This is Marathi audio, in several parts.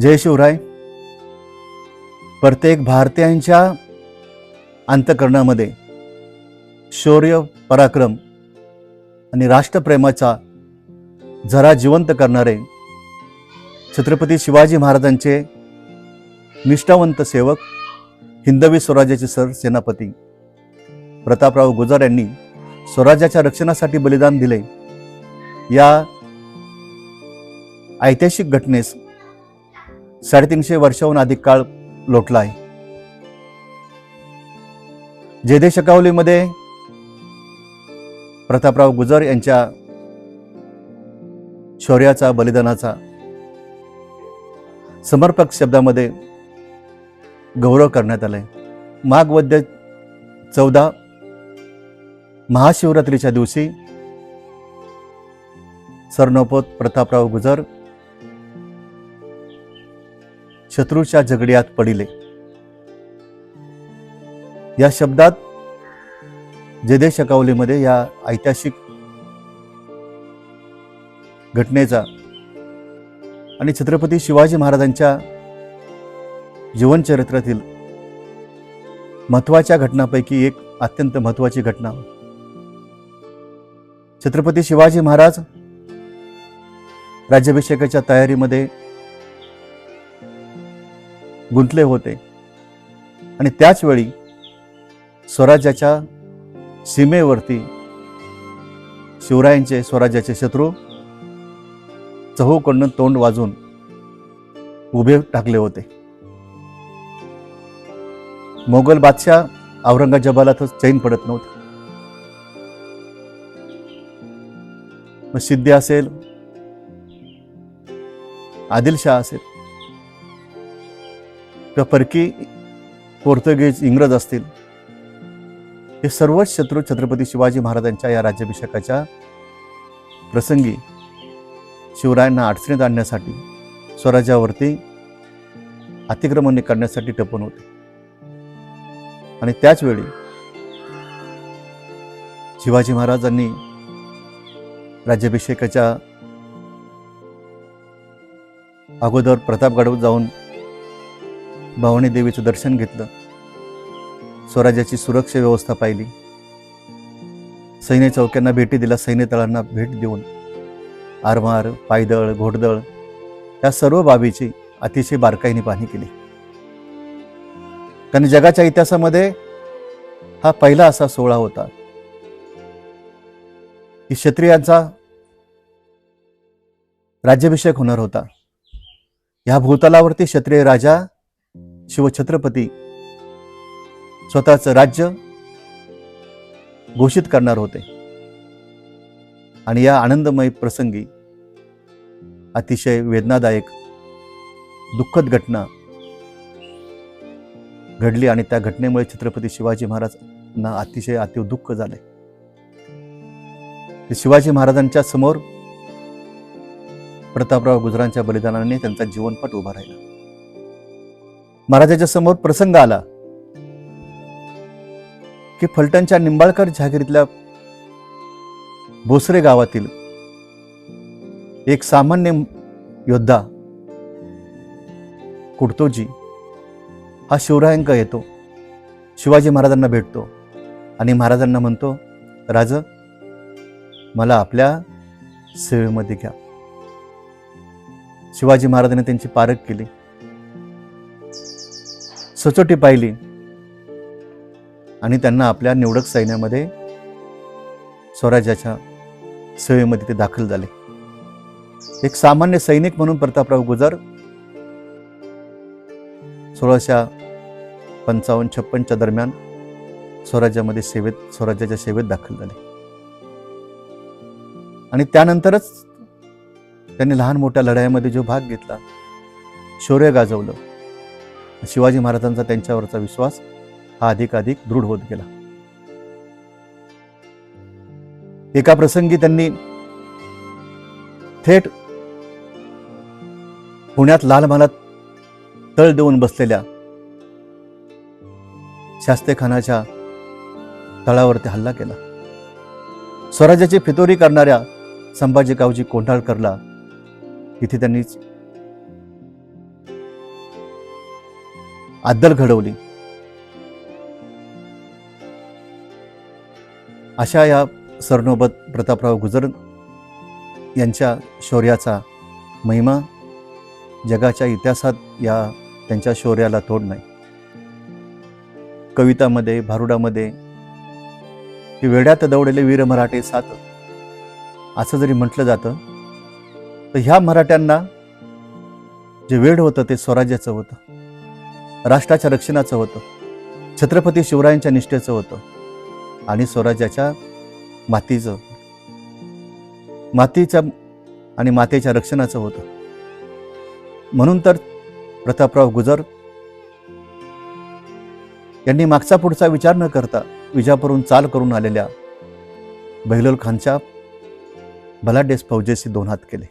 जय शिवराय. प्रत्येक भारतीयांच्या अंतकरणामध्ये शौर्य पराक्रम आणि राष्ट्रप्रेमाचा झरा जिवंत करणारे छत्रपती शिवाजी महाराजांचे निष्ठावंत सेवक हिंदवी स्वराज्याचे सर सेनापती प्रतापराव गुजर यांनी स्वराज्याच्या रक्षणासाठी बलिदान दिले. या ऐतिहासिक घटनेस साडेतीनशे वर्षाहून अधिक काळ लोटला आहे. जयदेव शकावलीमध्ये प्रतापराव गुजर यांच्या शौर्याचा बलिदानाचा समर्पक शब्दामध्ये गौरव करण्यात आलाय. माघवद्य चौदा महाशिवरात्रीच्या दिवशी सरनोपोत प्रतापराव गुजर शत्रूच्या झगड्यात पडिले. या शब्दात जयदेव शकावलीमध्ये या ऐतिहासिक घटनेचा आणि छत्रपती शिवाजी महाराजांच्या जीवनचरित्रातील महत्त्वाच्या घटनापैकी एक अत्यंत महत्वाची घटना. छत्रपती शिवाजी महाराज राज्याभिषेकाच्या तयारीमध्ये गुंतले होते. आणि त्याचवेळी स्वराज्याच्या सीमेवरती शिवरायांचे स्वराज्याचे शत्रू चहूकडनं तोंड वाजून उभे टाकले होते. मोगल बादशाह औरंगजेबाला तर चैन पडत नव्हतं. मग सिद्धी असेल आदिलशाह असेल किंवा परकी पोर्तुगीज इंग्रज असतील हे सर्वच शत्रू छत्रपती शिवाजी महाराजांच्या या राज्याभिषेकाच्या प्रसंगी शिवरायांना अडचणीत आणण्यासाठी स्वराज्यावरती अतिक्रमणे करण्यासाठी टपून होते. आणि त्याचवेळी शिवाजी महाराजांनी राज्याभिषेकाच्या अगोदर प्रतापगडावर जाऊन भवानी देवीचं दर्शन घेतलं. स्वराज्याची सुरक्षा व्यवस्था पाहिली. सैन्य चौक्यांना भेटी दिल्या सैन्य तळांना भेट देऊन. आरमार पायदळ घोडदळ या सर्व बाबीची अतिशय बारकाईने पाहणी केली. कारण जगाच्या इतिहासामध्ये हा पहिला असा सोहळा होता. की क्षत्रियांचा राज्याभिषेक होणार होता. ह्या भूतलावरती क्षत्रिय राजा शिवछत्रपती स्वतःचं राज्य घोषित करणार होते. आणि या आनंदमय प्रसंगी अतिशय वेदनादायक दुःखद घटना घडली आणि त्या घटनेमुळे छत्रपती शिवाजी महाराजांना अतिशय अतिव दुःख झाले. ते शिवाजी महाराजांच्या समोर प्रतापराव गुजरांच्या बलिदानाने त्यांचा जीवनपट उभा राहिला. महाराजाच्या समोर प्रसंग आला की फलटणच्या निंबाळकर जहागिरीतल्या भोसरे गावातील एक सामान्य योद्धा कुडतोजी हा शिवरायांक येतो. शिवाजी महाराजांना भेटतो आणि महाराजांना म्हणतो राज मला आपल्या सेवेमध्ये घ्या. शिवाजी महाराजांनी त्यांची पारख केली. सचोटी पाहिली. आणि त्यांना आपल्या निवडक सैन्यामध्ये स्वराज्याच्या सेवेमध्ये ते दाखल झाले. एक सामान्य सैनिक म्हणून प्रतापराव गुजर सोळाशे पंचावन्न छप्पनच्या दरम्यान स्वराज्यामध्ये सेवेत स्वराज्याच्या सेवेत दाखल झाले. आणि त्यानंतरच त्यांनी लहान मोठ्या लढाईमध्ये जो भाग घेतला शौर्य गाजवलं. शिवाजी महाराजांचा त्यांच्यावरचा विश्वास हा अधिकाधिक दृढ होत गेला. एका प्रसंगी त्यांनी थेट पुण्यात लाल महालात तळ देऊन बसलेल्या शास्तेखानाच्या तळावरती हल्ला केला. स्वराज्याची फितोरी करणाऱ्या संभाजी गावजी कोंढाळकरला इथे त्यांनी अद्दल घडवली. अशा या सरनोबत प्रतापराव गुजर यांच्या शौर्याचा महिमा जगाच्या इतिहासात या त्यांच्या शौर्याला तोड नाही. कवितामध्ये भारुडामध्ये की वेड्यात दौडलेले वीर मराठे सात. असं जरी म्हटलं जातं तर ह्या मराठ्यांना जे वेड होतं ते स्वराज्याचं होतं. राष्ट्राच्या रक्षणाचं होतं. छत्रपती शिवरायांच्या निष्ठेचं होतं. आणि स्वराज्याच्या मातीचं. मातीच्या आणि मातेच्या रक्षणाचं होतं. म्हणून तर प्रतापराव गुजर यांनी मागचा पुढचा विचार न करता विजापूरहून चाल करून आलेल्या बहिलोल खानच्या बलाढ्यस फौजेशी दोन हात केले.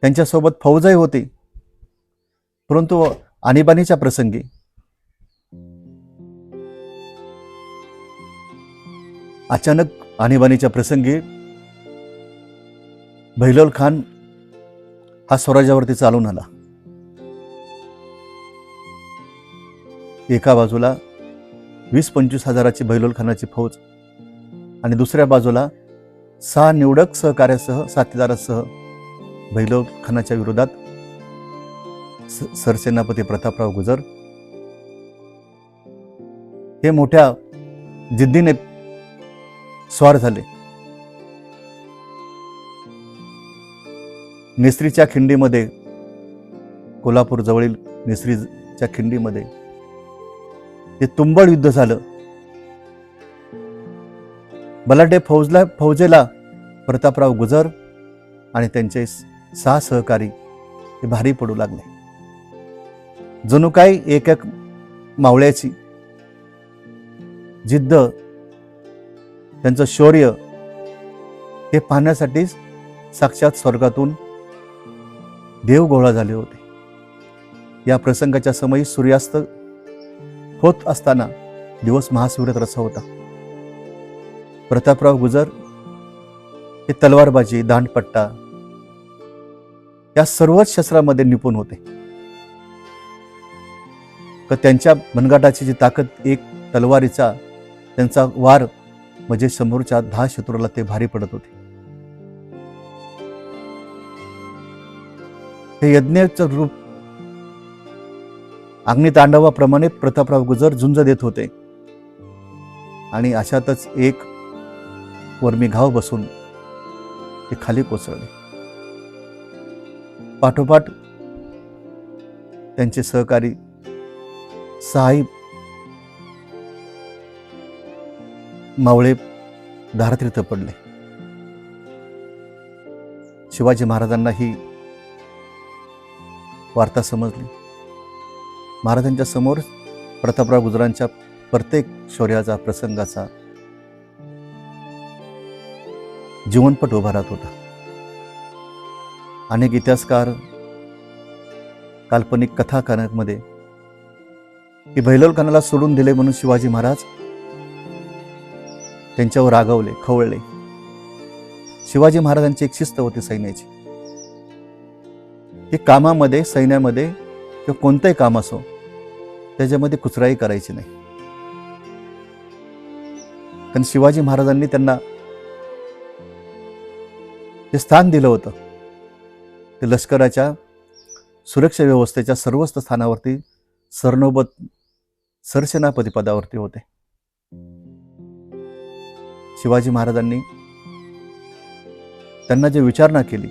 त्यांच्यासोबत फौजही होती. परंतु आणीबाणीच्या प्रसंगी. अचानक आणीबाणीच्या प्रसंगी भैलोल खान हा स्वराज्यावरती चालून आला. एका बाजूला वीस पंचवीस हजाराची भैलोल खानाची फौज आणि दुसऱ्या बाजूला सहा निवडक सहकार्यासह साथीदारासह भैलोल खानाच्या विरोधात सरसेनापती प्रतापराव गुजर हे मोठ्या जिद्दीने स्वार झाले. निसरीच्या खिंडीमध्ये कोल्हापूर जवळील निसरीच्या खिंडीमध्ये हे तुंबळ युद्ध झालं. बलाढ्य फौजला फौजेला प्रतापराव गुजर आणि त्यांचे सहा सहकारी हे भारी पडू लागले. जणू काय एक एक मावळ्याची जिद्द त्यांचं शौर्य हे पाहण्यासाठी साक्षात स्वर्गातून देव गोळा झाले होते. या प्रसंगाच्या समयी सूर्यास्त होत असताना दिवस महाशिवरात रसा होता. प्रतापराव गुजर हे तलवारबाजी दांडपट्टा या सर्वच शस्त्रामध्ये निपुण होते. तर त्यांच्या मनगाटाची जी ताकद एक तलवारीचा त्यांचा वार म्हणजे समोरच्या दहा शत्रूला ते भारी पडत होते. हे यज्ञाचं रूप अग्नितांडवाप्रमाणे प्रतापराव गुजर झुंज देत होते. आणि अशातच एक वर्मी घाव बसून ते खाली कोसळले. पाठोपाठ त्यांचे सहकारी साई मावळे धारातीर्थ पडले. शिवाजी महाराजांना ही वार्ता समजली. महाराजांच्या समोर प्रतापराव गुजरांच्या प्रत्येक शौर्याचा प्रसंगाचा जीवनपट उभा राहत होता. अनेक इतिहासकार काल्पनिक कथाकारांमध्ये की भैलोल खानाला सोडून दिले म्हणून शिवाजी महाराज त्यांच्यावर रागवले खवळले. शिवाजी महाराजांची एक शिस्त होती सैन्याची. की कामामध्ये सैन्यामध्ये किंवा कोणतंही काम असो त्याच्यामध्ये कुचराई करायची नाही. कारण शिवाजी महाराजांनी त्यांना जे स्थान दिलं होतं ते लष्कराच्या सुरक्षा व्यवस्थेच्या सर्वच स्थानावरती सरनोबत सरसेनापती पदावरती होते. शिवाजी महाराजांनी त्यांना जे विचारणा केली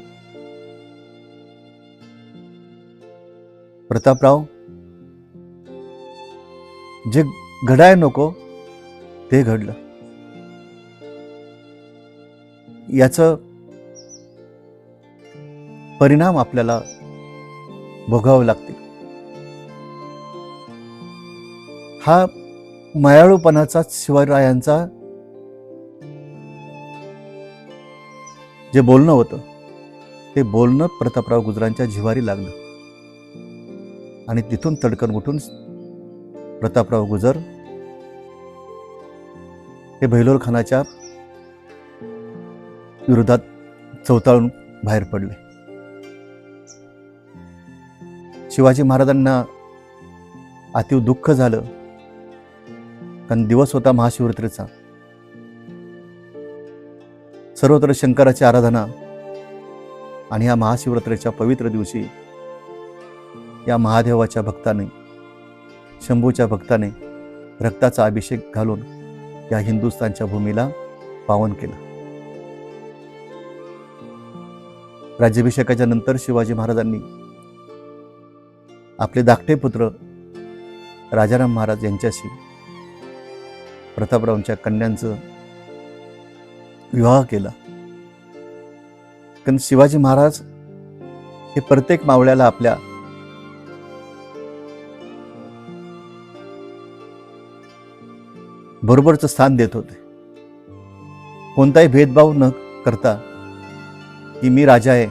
प्रतापराव जे घडाय नको ते घडलं. याचं परिणाम आपल्याला भोगावे लागते. हा मयाळूपणाचा शिवरायांचा जे बोलणं होतं ते बोलणं प्रतापराव गुजरांच्या जिवारी लागलं. आणि तिथून तडकन उठून प्रतापराव गुजर हे भैलोल खानाच्या विरोधात चौताळून बाहेर पडले. शिवाजी महाराजांना अतिव दुःख झालं. कारण दिवस होता महाशिवरात्रीचा. सर्वत्र शंकराची आराधना आणि या महाशिवरात्रीच्या पवित्र दिवशी या महादेवाच्या भक्ताने शंभूच्या भक्ताने रक्ताचा अभिषेक घालून या हिंदुस्थानच्या भूमीला पावन केलं. राज्याभिषेकाच्या नंतर शिवाजी महाराजांनी आपले धाकटे पुत्र राजाराम महाराज यांच्याशी प्रतापरावांच्या कन्यांचं विवाह केला. कारण शिवाजी महाराज हे प्रत्येक मावळ्याला आपल्या बरोबरचं स्थान देत होते. कोणताही भेदभाव न करता की मी राजा आहे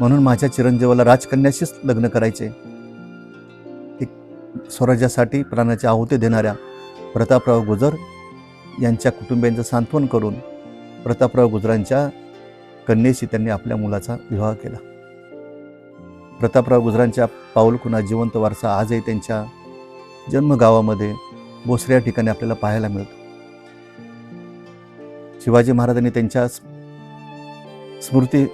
म्हणून माझ्या चिरंजीवाला राजकन्याशीच लग्न करायचे. स्वराज्यासाठी प्राणाची आहुती देणाऱ्या प्रतापराव गुजर यांच्या कुटुंबियांचं सांत्वन करून प्रतापराव गुजरांच्या कन्येशी त्यांनी आपल्या मुलाचा विवाह केला. प्रतापराव गुजरांच्या पाऊलखुणा जिवंत वारसा आजही त्यांच्या जन्मगावामध्ये बोसऱ्या या ठिकाणी आपल्याला पाहायला मिळतो. शिवाजी महाराजांनी त्यांच्या स्मृती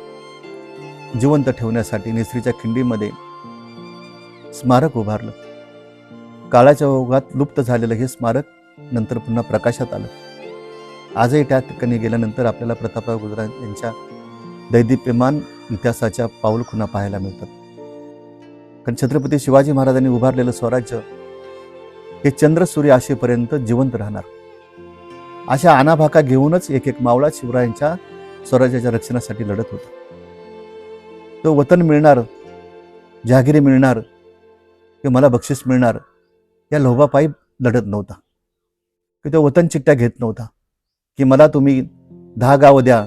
जिवंत ठेवण्यासाठी निसरीच्या खिंडीमध्ये स्मारक उभारलं. काळाच्या ओघात लुप्त झालेलं हे स्मारक नंतर पुन्हा प्रकाशात आलं. आजही त्या ठिकाणी गेल्यानंतर आपल्याला प्रतापराव गुजरात यांच्या दैदिप्यमान इतिहासाच्या पाऊलखुणा पाहायला मिळतात. कारण छत्रपती शिवाजी महाराजांनी उभारलेलं स्वराज्य हे चंद्र सूर्य आशेपर्यंत जिवंत राहणार. अशा आनाभाका घेऊनच एक एक मावळा शिवरायांच्या स्वराज्याच्या रक्षणासाठी लढत होता. तो वतन मिळणार जहागिरी मिळणार किंवा मला बक्षीस मिळणार या लोभापायी लढत नव्हता. की तो वतन चिट्ट्या घेत नव्हता की मला तुम्ही दहा गाव द्या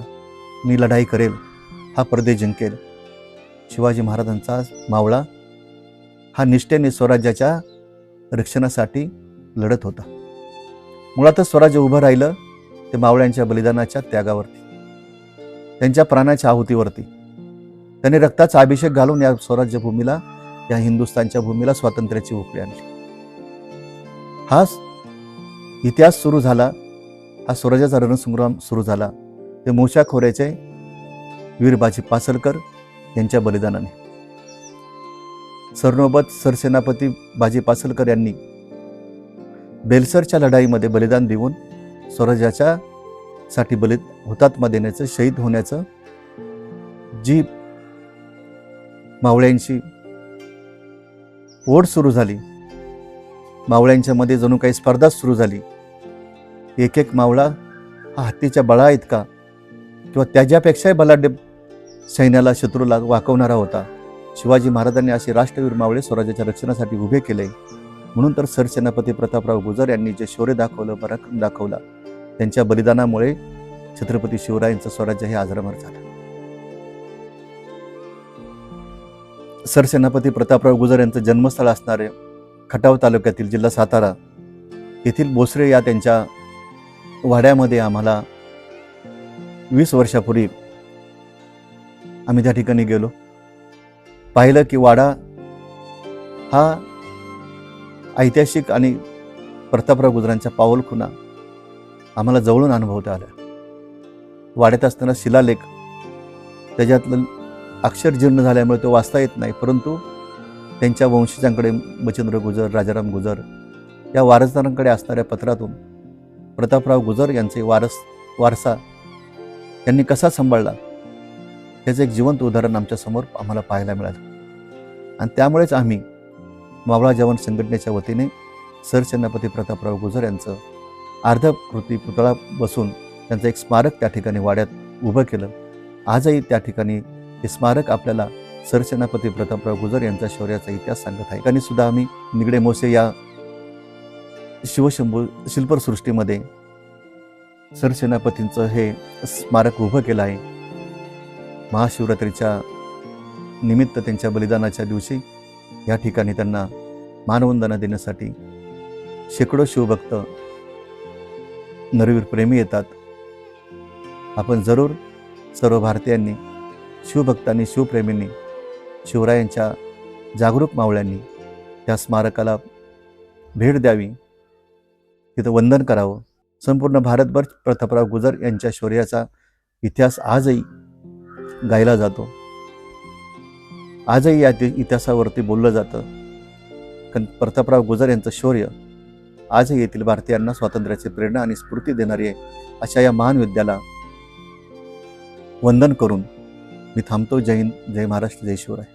मी लढाई करेल हा प्रदेश जिंकेल. शिवाजी महाराजांचा मावळा हा निष्ठेने स्वराज्याच्या रक्षणासाठी लढत होता. मुळातच स्वराज्य उभं राहिलं ते मावळ्यांच्या बलिदानाच्या त्यागावरती त्यांच्या प्राणाच्या आहुतीवरती. त्यांनी रक्ताचा अभिषेक घालून या स्वराज्य भूमीला या हिंदुस्थानच्या भूमीला स्वातंत्र्याची उकळी आणली. हा इतिहास सुरू झाला. हा स्वराज्याचा रणसंग्राम सुरू झाला. ते मोशा खोऱ्याचे वीरबाजी पासलकर यांच्या बलिदानाने. सरनोबत सरसेनापती बाजी पासलकर यांनी बेलसरच्या लढाईमध्ये बलिदान देऊन स्वराज्याच्या साठी बलिद हुतात्मा देण्याचं शहीद होण्याचं जी मावळ्यांची ओढ सुरू झाली. मावळ्यांच्या मध्ये जणू काही स्पर्धा सुरू झाली. एक एक मावळा हा हत्तीच्या बळा इतका किंवा त्याच्यापेक्षाही बलाढ्य सैन्याला शत्रूला वाकवणारा होता. शिवाजी महाराजांनी असे राष्ट्रवीर मावळे स्वराज्याच्या रक्षणासाठी उभे केले. म्हणून तर सरसेनापती प्रतापराव गुजर यांनी जे शौर्य दाखवलं पराक्रम दाखवला त्यांच्या बलिदानामुळे छत्रपती शिवरायांचं स्वराज्य हे आजरामर झालं. सरसेनापती प्रतापराव गुजर यांचं जन्मस्थळ असणारे खटाव तालुक्यातील जिल्हा सातारा येथील बोसरे या त्यांच्या वाड्यामध्ये आम्हाला वीस वर्षापूर्वी आम्ही त्या ठिकाणी गेलो. पाहिलं की वाडा हा ऐतिहासिक आणि प्रतापराव गुजरांच्या पाऊलखुणा आम्हाला जवळून अनुभवता आल्या. वाड्यात असताना शिलालेख त्याच्यातलं अक्षर जीर्ण झाल्यामुळे तो वाचता येत नाही परंतु त्यांच्या वंशजांकडे बचेंद्र गुजर राजाराम गुजर या वारसदारांकडे असणाऱ्या पत्रातून प्रतापराव गुजर यांचे वारस वारसा यांनी कसा सांभाळला? त्याचं एक जिवंत उदाहरण आमच्यासमोर आम्हाला पाहायला मिळालं. आणि त्यामुळेच आम्ही मावळा जवान संघटनेच्या वतीने सरसेनापती प्रतापराव गुजर यांचं अर्धकृती पुतळा बसून त्यांचं एक स्मारक त्या ठिकाणी वाड्यात उभं केलं. आजही त्या ठिकाणी हे स्मारक आपल्याला सरसेनापती प्रतापराव गुजर यांचा शौर्याचा इतिहास सांगत आहे. आणि सुद्धा आम्ही निगडे मोसे या शिवशंभू शिल्पसृष्टीमध्ये सरसेनापतींचं हे स्मारक उभं केलं आहे. महाशिवरात्रीच्या निमित्त त्यांच्या बलिदानाच्या दिवशी या ठिकाणी त्यांना मानवंदना देण्यासाठी शेकडो शिवभक्त नरवीर प्रेमी येतात. आपण जरूर सर्व भारतीयांनी शिवभक्तांनी शिवप्रेमींनी शिवरायांच्या जागरूक मावळ्यांनी त्या स्मारकाला भेट द्यावी. तिथं वंदन करावं. संपूर्ण भारतभर प्रतापराव गुजर यांच्या शौर्याचा इतिहास आजही गायला जातो. आजही या इतिहासावरती बोललं जातं. कारण प्रतापराव गुजर यांचं शौर्य आजही येथील भारतीयांना स्वातंत्र्याची प्रेरणा आणि स्फूर्ती देणारी आहे अशा या महान विद्याला वंदन करून मी थांबतो. जय हिंद जय महाराष्ट्र जय शिवराय.